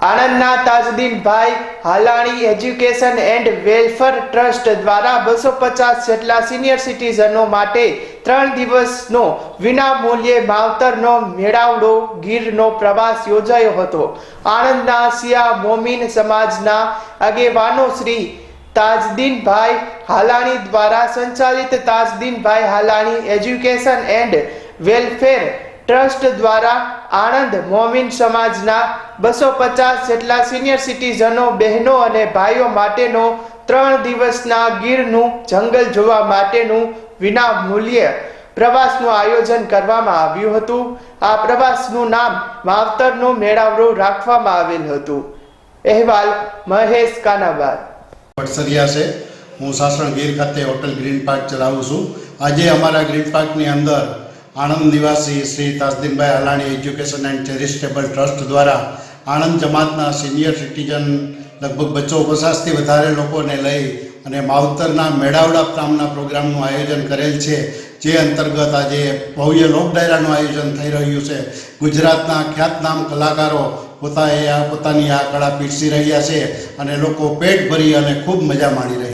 આણંદના Tajdinbhai Halani education and welfare trust દ્વારા બસો પચાસ જેટલા સિનિયર સિટીઝનો માટે ત્રણ દિવસનો વિના મૂલ્યે માવતરનો મેળાવડો ગીરનો પ્રવાસ યોજાયો હતો. આણંદના સિયા મોમીન સમાજના આગેવાનો શ્રી તાજદીનભાઈ હાલાણી દ્વારા સંચાલિત Tajdinbhai Halani education and welfare trust દ્વારા આણંદ મોમિન સમાજના બસો પચાસ જેટલા સિનિયર સિટીઝનો, બહેનો અને ભાઈઓ માટેનો ત્રણ દિવસના ગીરનું જંગલ જોવા માટેનું વિના મૂલ્યે પ્રવાસનું આયોજન કરવામાં આવ્યું હતું. આ પ્રવાસનું નામ માવતરનો મેળાવડો રાખવામાં આવેલ હતું. અહેવાલ મહેશ કાનાબાર. પડસરિયા છે. હું સાસણ ગીર ખાતે હોટલ ગ્રીન પાર્ક ચલાવું છું. આજે અમારા ગ્રીન પાર્કની અંદર આણંદ નિવાસી Shri Tasdinbhai Halani education and charitable trust દ્વારા આણંદ જમાતના સિનિયર સિટીઝન લગભગ બસો પચાસથી વધારે લોકોને લઈ અને માવતરના મેળાવડા નામના પ્રોગ્રામનું આયોજન કરેલ છે, જે અંતર્ગત આજે ભવ્ય લોક ડાયરાનું આયોજન થઈ રહ્યું છે. ગુજરાતના ખ્યાતનામ કલાકારો પોતાએ આ પોતાની આ કળા પીરસી રહ્યા છે અને લોકો પેટ ભરી અને ખૂબ મજા માણી રહ્યા